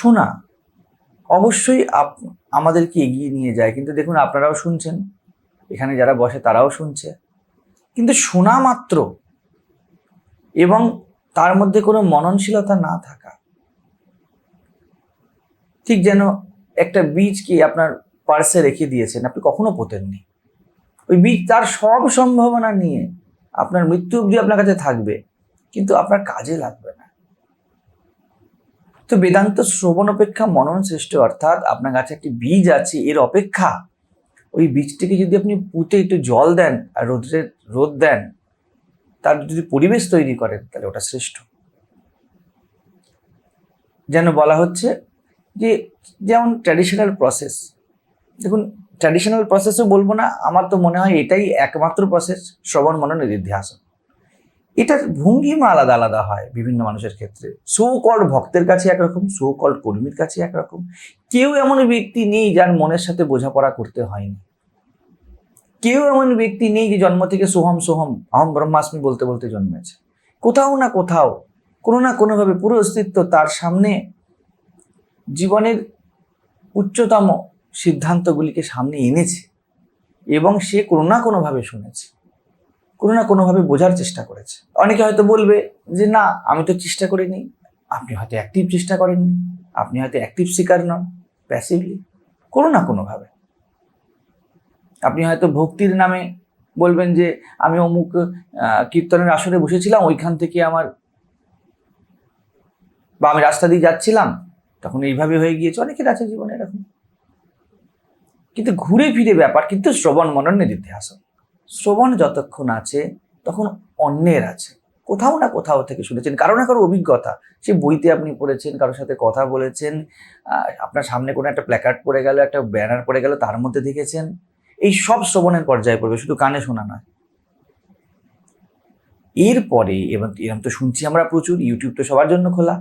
শোনা, অবশ্যই আপ, আমাদেরকে এগিয়ে নিয়ে যায়। কিন্তু দেখুন, আপনারাও শুনছেন, এখানে যারা বসে তারাও শুনছে। কিন্তু শোনা মাত্র এবং তার মধ্যে কোনো মননশীলতা না থাকা, ঠিক যেন একটা বীজকে আপনার পার্সে রেখে দিয়েছেন, আপনি কখনো পোতেননি। ওই বীজ তার সব সম্ভাবনা নিয়ে আপনার মৃত্যু অবধি আপনার কাছে থাকবে, কিন্তু আপনার কাজে লাগবে না। তো বেদান্ত শ্রবণ অপেক্ষা মনন শ্রেষ্ঠ অর্থাৎ আপনার কাছে একটি বীজ আছে, এর অপেক্ষা। ওই বীজটিকে যদি আপনি পুঁতে একটু জল দেন, আর রোদ্রের রোদ দেন, তার যদি পরিবেশ তৈরি করেন, তাহলে ওটা শ্রেষ্ঠ। যেন বলা হচ্ছে যে, যেমন ট্র্যাডিশনাল প্রসেস দেখুন ট্র্যাডিশনাল প্রসেসও বলব না, আমার তো মনে হয় এটাই একমাত্র প্রসেস শ্রবণ মনন নিধিধ্যাসন এটার ভঙ্গিমা আলাদা আলাদা হয় বিভিন্ন মানুষের ক্ষেত্রে। সো কল্ড ভক্তের কাছে একরকম সো কল্ড কর্মীর কাছে একরকম। কেউ এমন ব্যক্তি নেই যার মনের সাথে বোঝাপড়া করতে হয়নি। কেউ এমন ব্যক্তি নেই যে জন্ম থেকে সোহম সোহম, অহম ব্রহ্মাস্মি বলতে বলতে জন্মেছে। কোথাও না কোথাও, কোনো না কোনোভাবে পুরো অস্তিত্ব তার সামনে জীবনের উচ্চতম সিদ্ধান্তগুলিকে সামনে এনেছে এবং সে কোনো না কোনোভাবে শুনেছে। কোনো না কোনোভাবে বোঝার চেষ্টা করেছে। অনেকে হয়তো বলবে যে, না, আমি তো চেষ্টা করিনি। আপনি হয়তো অ্যাক্টিভ চেষ্টা করেননি। আপনি হয়তো অ্যাক্টিভ শিকার নন প্যাসিভলি কোনো না কোনোভাবে। আপনি হয়তো ভক্তির নামে বলবেন যে, আমি অমুক কীর্তনের আসরে বসেছিলাম, ওইখান থেকে আমার বা আমি রাস্তা দিয়ে যাচ্ছিলাম, তখন এইভাবে হয়ে গিয়েছে। অনেকের আছে জীবনে এরকম। কিন্তু ঘুরে ফিরে ব্যাপার, কিন্তু শ্রবণ মনন নিধিধ্যাসন শ্রবণ যতক্ষণ আছে, তখন অন্যের আছে। কোথাও না কোথাও থেকে শুনেছেন, কারও না কারও অভিজ্ঞতা। সে বইতে আপনি পড়েছেন, কারোর সাথে কথা বলেছেন আপনার সামনে কোনো একটা প্ল্যাকার্ড পড়ে গেল, একটা ব্যানার পড়ে গেল, তার মধ্যে দেখেছেন। এই সব শ্রবণের পর্যায়ে পড়বে, শুধু কানে শোনা নয়। এরপরে, এবং এরকম তো শুনছি আমরা প্রচুর ইউটিউব তো সবার জন্য খোলা।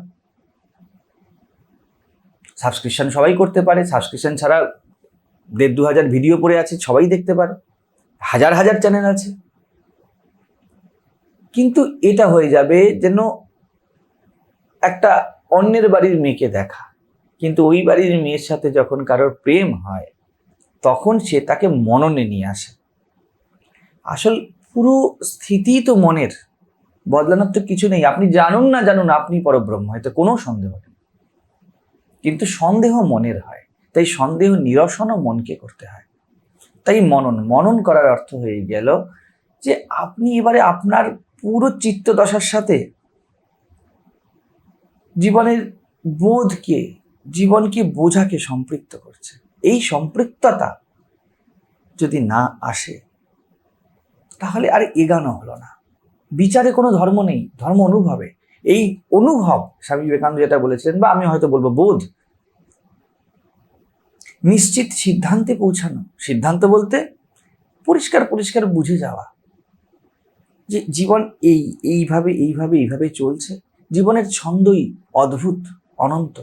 সাবস্ক্রিপশন সবাই করতে পারে সাবস্ক্রিপশন ছাড়া দেড় দু হাজার ভিডিও পড়ে আছে, সবাই দেখতে পারে। হাজার হাজার চ্যানেল আছে। কিন্তু এটা হয়ে যাবে যেন একটা অন্যের বাড়ির মেয়েকে দেখা। কিন্তু ওই বাড়ির মেয়ের সাথে যখন কারোর প্রেম হয়, তখন সে তাকে মননে নিয়ে আসে। আসল পুরো স্থিতি তো মনের, বদলানোর তো কিছু নেই। আপনি জানুন না জানুন, আপনি পরব্রহ্ম হয়তো কোনো সন্দেহ নেই। কিন্তু সন্দেহ মনের হয়, তাই সন্দেহ নিরসনও মনকে করতে হয়। তাই মনন মনন করার অর্থ হয়ে গেল যে আপনি এবারে আপনার পুরো চিত্ত দশার সাথে জীবনের বোধকে, জীবনকে বোঝাকে সম্পৃক্ত করছে। এই সম্পৃক্ততা যদি না আসে, তাহলে আর এগানো হলো না। বিচারে কোনো ধর্ম নেই, ধর্ম অনুভবে। এই অনুভব স্বামী বিবেকানন্দ যেটা বলেছিলেন, বা আমি হয়তো বলব বোধ নিশ্চিত সিদ্ধান্তে পৌঁছানো। সিদ্ধান্ত বলতে পরিষ্কার পরিষ্কার বুঝে যাওয়া। যে জীবন এই, এইভাবে এইভাবে এইভাবে চলছে। জীবনের ছন্দই অদ্ভুত, অনন্ত।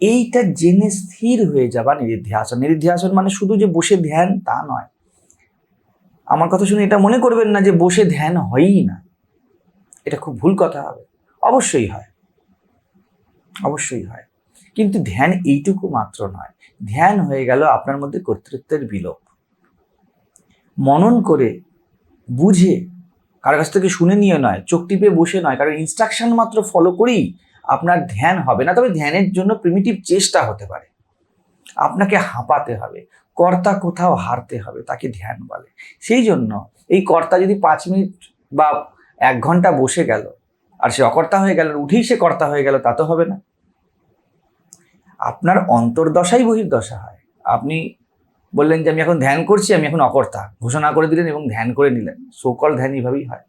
এইটা জেনে স্থির হয়ে যাবা নিরিধ্যাসন নিরিধ্যাসন মানে শুধু যে বসে ধ্যান তা নয়। আমার কথা শুনে এটা মনে করবেন না যে বসে ধ্যান হয়ই না। এটা খুব ভুল কথা হবে। অবশ্যই হয়। অবশ্যই হয়। কিন্তু ধ্যান এইটুকু মাত্র নয়। ধ্যান হয়ে গেল আপনার মধ্যে কর্তৃত্বের বিলোপ। মনন করে বুঝে, কারও কাছ থেকে শুনে নিয়ে নয়, চোখ টিপে বসে নয় কারণ ইনস্ট্রাকশন মাত্র ফলো করেই আপনার ধ্যান হবে না। তবে ধ্যানের জন্য প্রিমিটিভ চেষ্টা হতে পারে। আপনাকে হাঁপাতে হবে, কর্তা কোথাও হারতে হবে তাকে ধ্যান বলে। সেই জন্য এই কর্তা যদি পাঁচ মিনিট বা এক ঘণ্টা বসে গেল, আর সে অকর্তা হয়ে গেল, উঠেই সে কর্তা হয়ে গেল, তা তো হবে না। আপনার অন্তর্দশাই বহির্দশা হয়। আপনি বললেন যে আমি এখন ধ্যান করছি, আমি এখন অকর্তা। ঘোষণা করে দিলেন এবং ধ্যান করে নিলেন। সকল ধ্যান এইভাবেই হয়।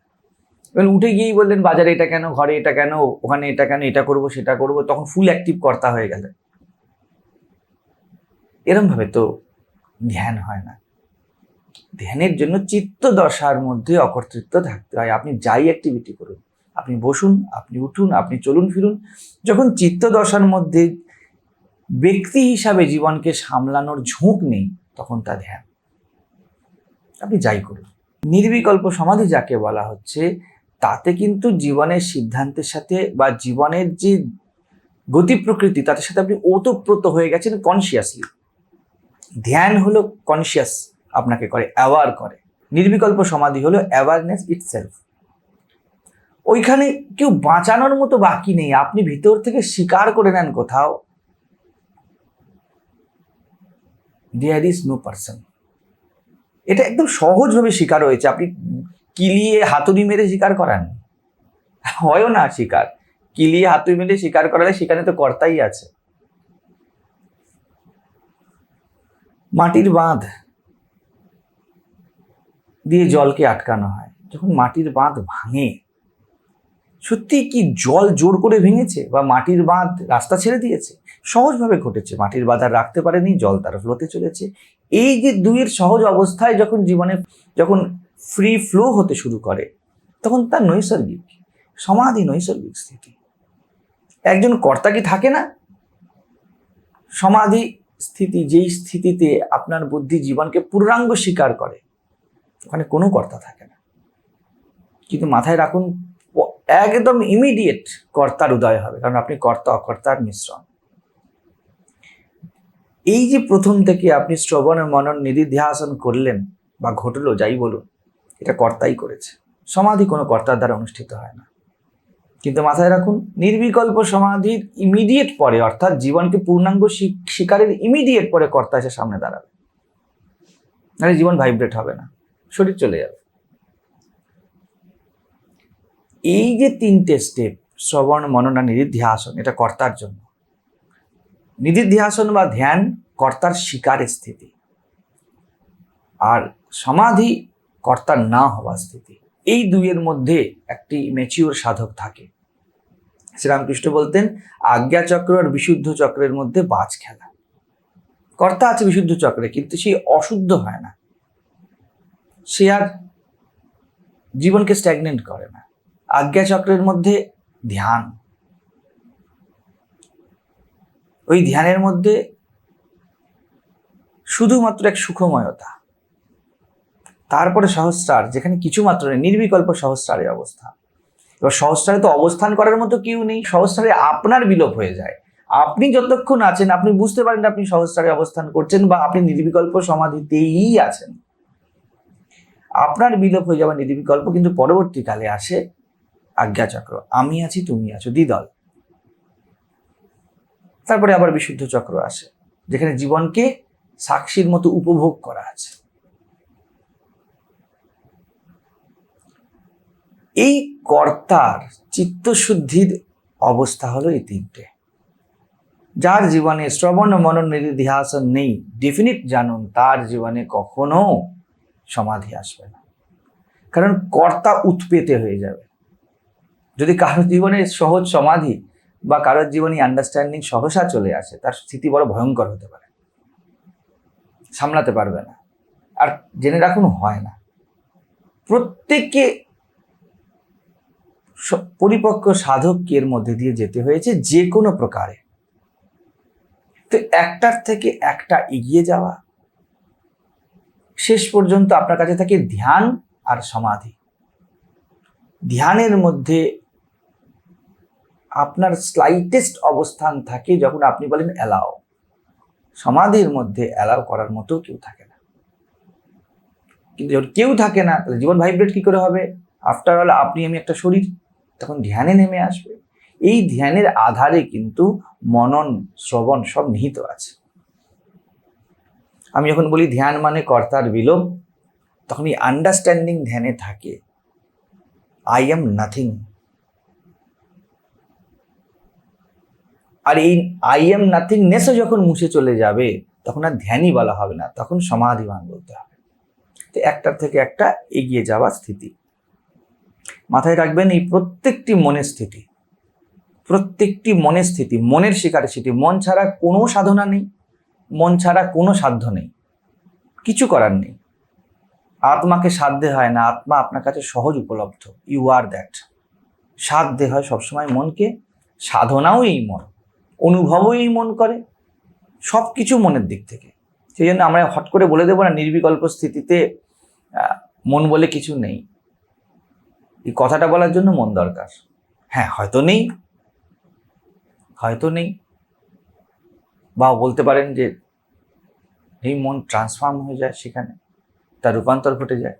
এবং উঠে গিয়েই বললেন, বাজারে এটা কেন, ঘরে এটা কেন, ওখানে এটা কেন, এটা করব, সেটা করব, তখন ফুল অ্যাক্টিভ কর্তা হয়ে গেলেন। এরমভাবে তো ধ্যান হয় না। ধ্যানের জন্য চিত্ত দশার মধ্যে অকর্তৃত্ব থাকতে হয়। আপনি যাই অ্যাক্টিভিটি করুন, আপনি বসুন, আপনি উঠুন, আপনি চলুন, ফিরুন। যখন চিত্ত দশার মধ্যে ব্যক্তি হিসাবে জীবনকে সামলানোর ঝোঁক নেই, তখন তা ধ্যান। আপনি যাই করুন। নির্বিকল্প সমাধি যাকে বলা হচ্ছে, তাতে কিন্তু জীবনের সিদ্ধান্তের সাথে বা জীবনের যে গতি প্রকৃতি তাদের সাথে আপনি ওতপ্রোত হয়ে গেছেন কনসিয়াসলি ধ্যান হলো কনসিয়াস আপনাকে করে অ্যাওয়ার করে। নির্বিকল্প সমাধি হলো অ্যাওয়ারনেস ইটসেলফ ওইখানে কেউ বাঁচানোর মতো বাকি নেই। আপনি ভিতর থেকে স্বীকার করে নেন কোথাও। দেয়ার ইজ নো পার্সন এটা একদম সহজভাবে স্বীকার হয়েছে। আপনি কিলিয়ে হাতুড়ি মেরে স্বীকার করান? হয়ও না স্বীকার কিলিয়ে হাতুড়ি মেরে স্বীকার করালে সেখানে তো কর্তাই আছে। মাটির বাঁধ দিয়ে জলকে আটকানো হয়। যখন মাটির বাঁধ ভাঙে সত্যি কি জল জোর করে ভেঙেছে বা মাটির বাঁধ রাস্তা ছেড়ে দিয়েছে? সহজভাবে ঘটেছে। মাটির বাঁধ আর রাখতে পারেনি, জল তার ফ্লোতে চলেছে। এই যে দুইয়ের সহজ অবস্থায় যখন জীবনে যখন ফ্রি ফ্লো হতে শুরু করে, তখন তার নৈসর্গিক, সমাধি নৈসর্গিক স্থিতি। একজন কর্তা কি থাকে না? সমাধি স্থিতি যেই স্থিতিতে আপনার বুদ্ধি জীবনকে পূর্ণাঙ্গ স্বীকার করে, ওখানে কোনো কর্তা থাকে না। কিন্তু মাথায় রাখুন একদম ইমিডিয়েট কর্তার উদয় হবে, কারণ আপনি কর্তা, অকর্তার মিশ্রণ। এই যে প্রথম থেকে আপনি শ্রবণ মনন নিধিধ্যাসন করলেন বা ঘটলো, যাই বলুন, এটা কর্তাই করেছে। সমাধি কোনো কর্তার দ্বারা অনুষ্ঠিত হয় না। কিন্তু মাথায় রাখুন, নির্বিকল্প সমাধির ইমিডিয়েট পরে, অর্থাৎ জীবনকে পূর্ণাঙ্গ স্বীকারের ইমিডিয়েট পরে কর্তা এসে সামনে দাঁড়াবে। জীবন ভাইব্রেট হবে না, শরীর চলে যাবে। এই যে তিনটে স্টেপ শ্রবণ, মননা নিধিধ্যাসন, এটা কর্তার জন্য। নিধিধ্যাসন বা ধ্যান কর্তার শিকারের স্থিতি। আর সমাধি কর্তার না হওয়া স্থিতি। এই দুইয়ের মধ্যে একটি ম্যাচিওর সাধক থাকে। শ্রীরামকৃষ্ণ বলতেন, আজ্ঞা চক্র আর বিশুদ্ধ চক্রের মধ্যে বাজ খেলা। কর্তা আছে বিশুদ্ধ চক্রে, কিন্তু সে অশুদ্ধ হয় না। সে আর জীবনকে স্ট্যাগনেন্ট করে না। আজ্ঞা চক্রের মধ্যে ধ্যান। ওই ধ্যানের মধ্যে শুধুমাত্র এক সুখময়তা। তারপরে সহস্রার, যেখানে কিছু মাত্র নেই, নির্বিকল্প সহস্রারের অবস্থা। এবার সহস্রারে তো অবস্থান করার মতো কেউ নেই। সহস্রারে আপনার বিলোপ হয়ে যায়। আপনি যতক্ষণ আছেন, আপনি বুঝতে পারেন আপনি সহস্রারে অবস্থান করছেন বা আপনি নির্বিকল্প সমাধিতেই আছেন। আপনার বিলোপ হয়ে যাওয়া নির্বিকল্প, কিন্তু পরবর্তীকালে আসে আজ্ঞাচক্র আমি আছি, তুমি আছো, দ্বিদল। তারপরে আবার বিশুদ্ধ চক্র আসে, যেখানে জীবনকে সাক্ষীর মতো উপভোগ করা আছে। এই কর্তার চিত্তশুদ্ধির অবস্থা হলো এই তিনটে। যার জীবনে শ্রবণ, মনন নিধিধ্যাসন নেই ডেফিনিট জানুন, তার জীবনে কখনো সমাধি আসবে না। কারণ কর্তা উৎপেতে হয়ে যাবে। যদি কারোর জীবনে সহজ সমাধি বা কারোর জীবনে আন্ডারস্ট্যান্ডিং সহসা চলে আসে, তার স্থিতি বড় ভয়ঙ্কর হতে পারে। সামলাতে পারবে না। আর জেনে রাখুন, হয় না। প্রত্যেককে পরিপক্ক সাধককে এর মধ্যে দিয়ে যেতে হয়েছে? যে কোনো প্রকারে। তো একটার থেকে একটা এগিয়ে যাওয়া, শেষ পর্যন্ত আপনার কাছে থাকে ধ্যান আর সমাধি। ধ্যানের মধ্যে আপনার স্লাইটেস্ট অবস্থান থাকে যখন আপনি বলেন অ্যালাও সমাধির মধ্যে অ্যালাও করার মতো কেউ থাকে না। কিন্তু যখন কেউ থাকে না, তাহলে জীবন ভাইব্রেট কি করে হবে? আফটার অল আপনি আমি একটা শরীর, তখন ধ্যানে নেমে আসবে। এই ধ্যানের আধারে কিন্তু মনন, শ্রবণ সব নিহিত আছে। আমি যখন বলি ধ্যান মানে কর্তার বিলোপ, তখন এই আন্ডারস্ট্যান্ডিং ধ্যানে থাকে আই এম নাথিং আর এই আই এম নাথিং নাথিংনেসও যখন মুছে চলে যাবে, তখন আর ধ্যানই বলা হবে না, তখন সমাধিবান বলতে হবে। তো একটার থেকে একটা এগিয়ে যাওয়ার স্থিতি। মাথায় রাখবেন, এই প্রত্যেকটি মনের স্থিতি, প্রত্যেকটি মনের স্থিতি, মনের শিকারের স্থিতি, মন ছাড়া কোনো সাধনা নেই, মন ছাড়া কোনো সাধ্য নেই, কিছু করার নেই। আত্মাকে সাধ্যে হয় না, আত্মা আপনার কাছে সহজ উপলব্ধ ইউ আর দ্যাট সাধ্যে হয় সবসময় মনকে, সাধনাও এই মন। অনুভবও এই মন করে সব কিছু মনের দিক থেকে। সেই জন্য আমরা হট করে বলে দেবো না, নির্বিকল্প স্থিতিতে মন বলে কিছু নেই। এই কথাটা বলার জন্য মন দরকার। হ্যাঁ হয়তো নেই। হয়তো নেই। বা বলতে পারেন যে, এই মন ট্রান্সফর্ম হয়ে যায় সেখানে, তার রূপান্তর ঘটে যায়।